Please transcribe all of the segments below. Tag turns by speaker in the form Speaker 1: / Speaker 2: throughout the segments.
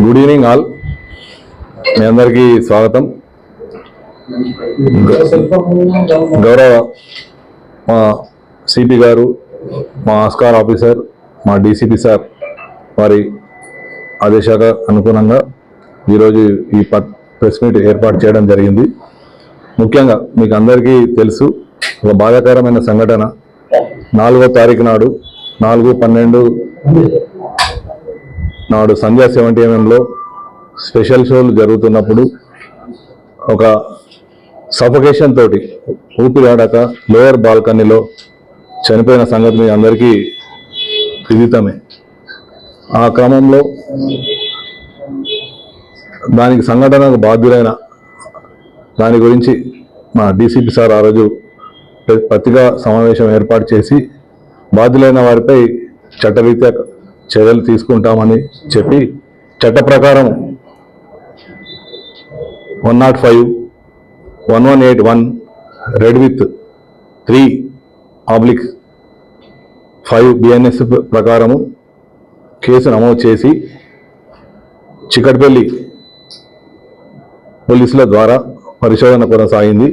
Speaker 1: Good evening all. మీ అందరికీ స్వాగతం. గౌరవ మా సిపి గారు మా ఆస్కార్ ఆఫీసర్ మా డీసీపీ సార్ వారి ఆదేశాల అనుగుణంగా ఈరోజు ఈ ప్రెస్ మీట్ ఏర్పాటు చేయడం జరిగింది. ముఖ్యంగా మీకు అందరికీ తెలుసు ఒక బాధాకరమైన సంఘటన. నాలుగో తారీఖు నాడు నాలుగు పన్నెండు నాడు సంధ్యా సెవెంటీ ఎంఎంలో స్పెషల్ షోలు జరుగుతున్నప్పుడు ఒక సఫకేషన్ తోటి ఊపిరాడక లోయర్ బాల్కనీలో చనిపోయిన సంగతి మీ అందరికీ విదితమే. ఆ క్రమంలో దానికి సంఘటనకు బాధ్యులైన దాని గురించి మా డీసీపీ సార్ ఆ రోజు పత్రికా సమావేశం ఏర్పాటు చేసి బాధ్యులైన వారిపై చట్టరీత్యా చర్యలు తీసుకుంటామని చెప్పి చట్ట ప్రకారం one naught five one one eight one read with three oblique five BNS ప్రకారము కేసు నమోదు చేసి చికట్పల్లి పోలీసుల ద్వారా పరిశోధన కొనసాగింది.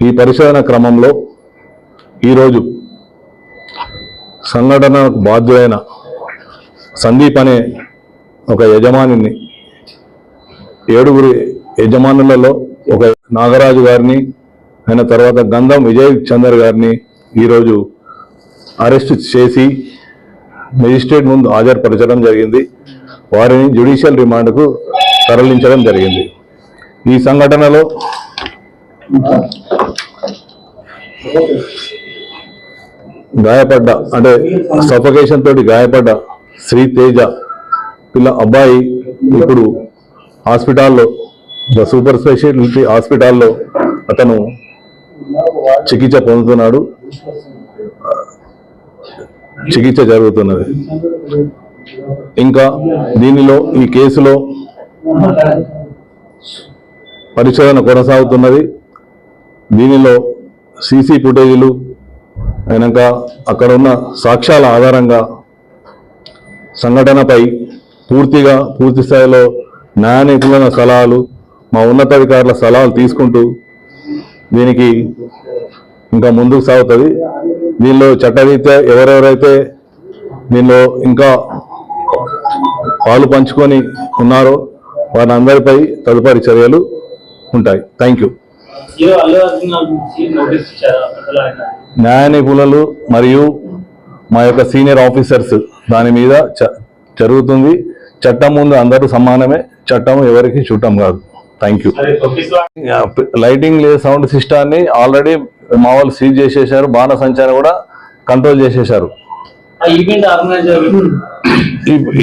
Speaker 1: ఈ పరిశోధన క్రమంలో ఈరోజు సంఘటనకు బాధ్యులైన సందీప్ అనే ఒక యజమానిని ఏడుగురి యజమానులలో ఒక నాగరాజు గారిని ఆయన తర్వాత గంధం విజయ్ చందర్ గారిని ఈరోజు అరెస్ట్ చేసి మెజిస్ట్రేట్ ముందు హాజరుపరచడం జరిగింది. వారిని జ్యుడిషియల్ రిమాండ్కు తరలించడం జరిగింది. ఈ సంఘటనలో గాయపడ్డ. అంటే సఫకేషన్ తోటి గాయపడ్డ. శ్రీ తేజ పిల్ల అబ్బాయి ఇప్పుడు హాస్పిటల్లో ద సూపర్ స్పెషాలిటీ హాస్పిటల్లో అతను చికిత్స పొందుతున్నాడు. చికిత్స జరుగుతున్నది. ఇంకా దీనిలో ఈ కేసులో పరిశోధన కొనసాగుతున్నది. దీనిలో సీసీ ఫుటేజీలు అయినాక అక్కడ ఉన్న సాక్ష్యాల ఆధారంగా సంఘటనపై పూర్తిగా పూర్తి స్థాయిలో న్యాయ నిపుణుల సలహాలు మా ఉన్నతాధికారుల సలహాలు తీసుకుంటూ దీనికి ఇంకా ముందుకు సాగుతుంది. దీనిలో చట్టరీత్యా ఎవరెవరైతే దీనిలో ఇంకా పాలు పంచుకొని ఉన్నారో వారి అందరిపై తదుపరి చర్యలు ఉంటాయి. థ్యాంక్ యూ న్యాయ నిపుణులు మరియు మా యొక్క సీనియర్ ఆఫీసర్స్ దాని మీద జరుగుతుంది. చట్టం ముందు అందరూ సమానమే. చట్టం ఎవరికి చుట్టం కాదు. థ్యాంక్ యూ లైటింగ్ లేదు సౌండ్ సిస్టాన్ని ఆల్రెడీ మా వాళ్ళు సీజ్ చేసేసారు బాణ సంచారం కూడా కంట్రోల్ చేసేసారు
Speaker 2: ఈవెంట్ ఆర్గనైజర్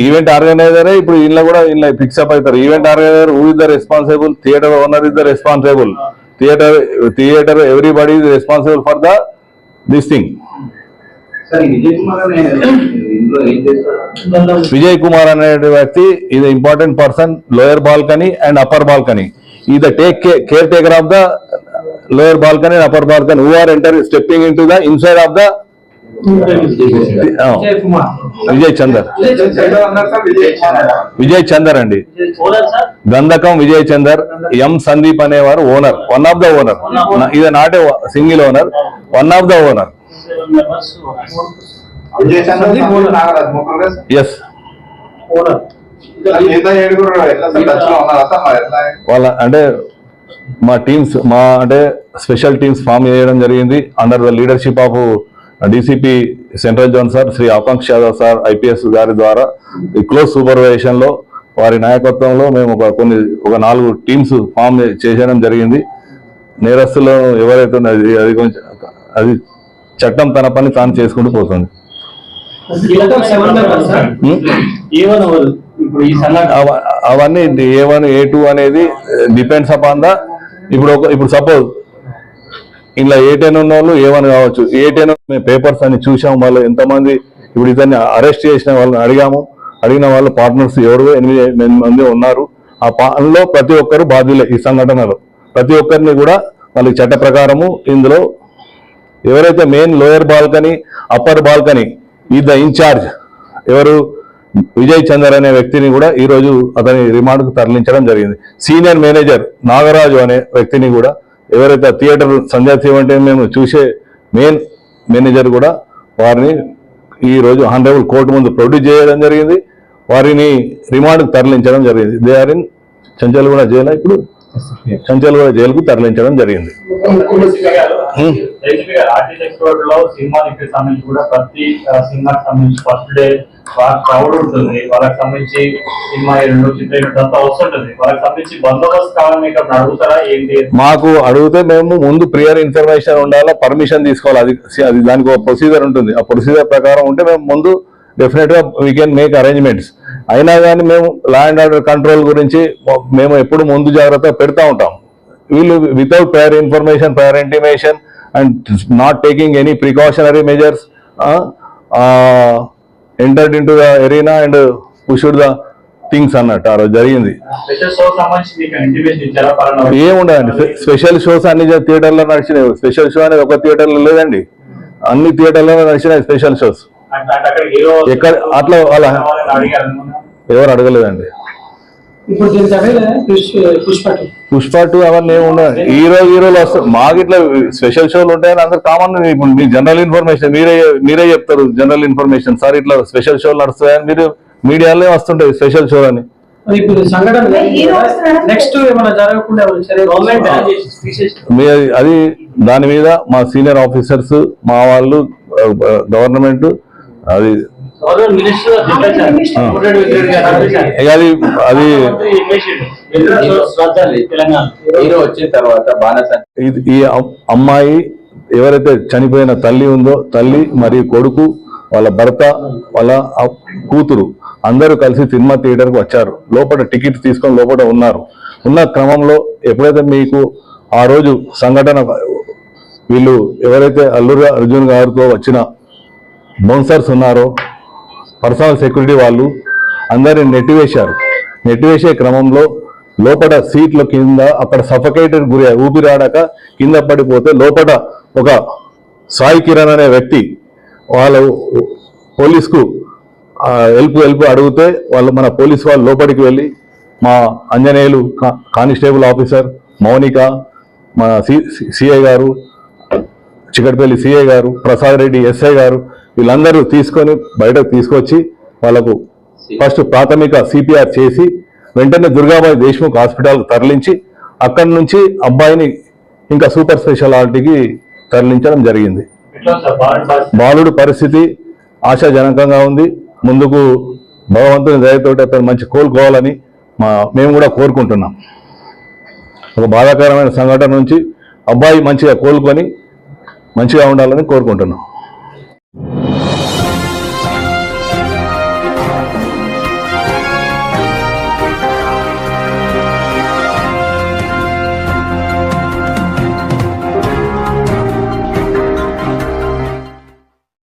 Speaker 1: ఈవెంట్ ఆర్గనైజరే ఇప్పుడు ఇంట్లో కూడా ఇంట్లో ఫిక్సప్ అవుతారు. Event organiser who is the responsible theatre owner is the responsible theatre theatre everybody is responsible for the this thing
Speaker 3: Vijay Kumar అనే
Speaker 1: వ్యక్తి ఇది important person lower balcony and upper balcony ఈ the take care taker of the lower balcony and upper balcony who are enter stepping in to the inside of the Vijay Chandar. Vijay Chandar. అండి. గంధకం Vijay Chander M Sandeep అనేవారు owner. One of the owner ఇది not single owner. One of the owner.
Speaker 3: ఎట్లా
Speaker 1: వాళ్ళ అంటే మా teams మా అంటే స్పెషల్ టీమ్స్ ఫామ్ చేయడం జరిగింది. Under the leadership of DCP central zone sir Shri Akanksha Yadav sir IPS గారి ద్వారా ఈ క్లోజ్ సూపర్వైజేషన్లో వారి నాయకత్వంలో మేము ఒక కొన్ని ఒక నాలుగు టీమ్స్ ఫామ్ చేసేయడం జరిగింది. నేరస్తులు ఎవరైతే అది అది కొంచెం అది చట్టం తన పని తాను చేసుకుంటూ పోతుంది. Hmm? అవన్నీ ఏ వన్ ఏ టూ అనేది డిపెండ్స్ అపాన్ ద ఇప్పుడు ఒక ఇప్పుడు సపోజ్ ఇలా ఏ టెన్ ఉన్న వాళ్ళు ఏమని కావచ్చు. ఏ టెన్ మేము పేపర్స్ అని చూసాము వాళ్ళు ఎంతమంది ఇప్పుడు ఇతన్ని అరెస్ట్ చేసిన వాళ్ళని అడిగాము. అడిగిన వాళ్ళ పార్ట్నర్స్ ఎవరు? ఎనిమిది ఎనిమిది మంది ఉన్నారు. ఆ పాలో ప్రతి ఒక్కరు బాధ్యులే ఈ సంఘటనలో. ప్రతి ఒక్కరిని కూడా వాళ్ళకి చట్ట ప్రకారము ఇందులో ఎవరైతే main lower balcony upper balcony ఈ ద ఇన్ఛార్జ్ ఎవరు? విజయ్ చందర్ అనే వ్యక్తిని కూడా ఈరోజు అతని రిమాండ్కు తరలించడం జరిగింది. సీనియర్ మేనేజర్ నాగరాజు అనే వ్యక్తిని కూడా ఎవరైతే థియేటర్ సంధ్యా థియేటర్ అంటే మేము చూసే మెయిన్ మేనేజర్ కూడా వారిని ఈ రోజు కోర్టు ముందు ప్రొడ్యూస్ చేయడం జరిగింది. వారిని రిమాండ్కు తరలించడం జరిగింది. They are in Chanchalguda jail ఇప్పుడు చంచల్గూడ జైలుకు తరలించడం జరిగింది.
Speaker 2: క్రౌడ్ ఉంటుంది. వాళ్ళకి సంబంధించి సినిమా రెండు చిత్ర అంతా వస్తుంటుంది వాళ్ళకి సంబంధించి బందోబస్తు కావాలని మీకు అప్పుడు అడుగుతారా? ఏంటి?
Speaker 1: మాకు అడిగితే మేము ముందు ప్రియర్ ఇన్ఫర్మేషన్ ఉండాలా పర్మిషన్ తీసుకోవాలి? అది అది దానికి ఒక ప్రొసీజర్ ఉంటుంది. ఆ ప్రొసీజర్ ప్రకారం ఉంటే మేము ముందు డెఫినెట్గా వీ కెన్ మేక్ అరేంజ్మెంట్స్ అయినా కానీ మేము లా అండ్ ఆర్డర్ కంట్రోల్ గురించి మేము ఎప్పుడు ముందు జాగ్రత్త పెడతా ఉంటాం. వీళ్ళు without prior information prior intimation and not taking any precautionary measures entered in to the arena and pushed the things అన్నట్టు ఆ రోజు జరిగింది. ఏముండదండి. స్పె- స్పెషల్ షోస్ అన్ని థియేటర్లో నడిచినాయి. స్పెషల్ షో అనేది ఒక థియేటర్లో లేదండి. అన్ని థియేటర్లో నడిచినాయి స్పెషల్ షోస్ ఎక్కడ- అట్లా
Speaker 2: అనుకున్నా.
Speaker 1: ఎవరు అడగలేదండి.
Speaker 4: పుష్ప
Speaker 1: టూ అవన్నీ ఏముండదు హీరో హీరోలు వస్తారు. మాకు ఇట్లా స్పెషల్ షోలు ఉంటాయని అందరు కామన్ ఇప్పుడు మీ జనరల్ ఇన్ఫర్మేషన్ మీరే మీరే చెప్తారు జనరల్ ఇన్ఫర్మేషన్. సార్ ఇట్లా స్పెషల్ షోలు నడుస్తాయని మీరు మీడియాలో వస్తుంటాయి స్పెషల్ షో అని అది దాని మీద మా సీనియర్ ఆఫీసర్స్ మా వాళ్ళు గవర్నమెంట్ అది అది
Speaker 3: వచ్చిన తర్వాత
Speaker 1: ఈ అమ్- అమ్మాయి ఎవరైతే చనిపోయిన తల్లి ఉందో తల్లి మరియు కొడుకు వాళ్ళ భర్త వాళ్ళ కూతురు అందరూ కలిసి సినిమా థియేటర్కి వచ్చారు. లోపల టికెట్ తీసుకొని లోపల ఉన్నారు. ఉన్న క్రమంలో ఎప్పుడైతే మీకు ఆ రోజు సంఘటన వీళ్ళు ఎవరైతే అల్లూరు అర్జున్ గారితో వచ్చిన బౌన్సర్స్ ఉన్నారో పర్సనల్ సెక్యూరిటీ వాళ్ళు అందరిని నెట్టివేశారు నెట్టివేసే క్రమంలో లోపల సీట్ల కింద అక్కడ సఫకేటెడ్ గురి ఊపిరాడక కింద పడిపోతే లోపల ఒక సాయి కిరణ్ అనే వ్యక్తి వాళ్ళు పోలీస్కు హెల్ప్ హెల్ప్ అడిగితే వాళ్ళు మన పోలీస్ వాళ్ళు లోపలికి వెళ్ళి మా అంజనేయులు కా- కానిస్టేబుల్ ఆఫీసర్ మౌనిక మన సిఐ గారు చికటిపల్లి సిఐ గారు ప్రసాద్ రెడ్డి ఎస్ఐ గారు వీళ్ళందరూ తీసుకొని బయటకు తీసుకొచ్చి వాళ్ళకు ఫస్ట్ ప్రాథమిక సిపిఆర్ చేసి వెంటనే దుర్గాబాయి దేశ్ముఖ్ హాస్పిటల్కి తరలించి అక్కడి నుంచి అబ్బాయిని ఇంకా సూపర్ స్పెషాలిటీకి తరలించడం జరిగింది. బాలుడు పరిస్థితి ఆశాజనకంగా ఉంది. ముందుకు భగవంతుని దయతోటి అతను మంచి కోలుకోవాలని మా మేము కూడా కోరుకుంటున్నాం. ఒక బాధాకరమైన సంఘటన నుంచి అబ్బాయి మంచిగా కోలుకొని మంచిగా ఉండాలని కోరుకుంటున్నాం.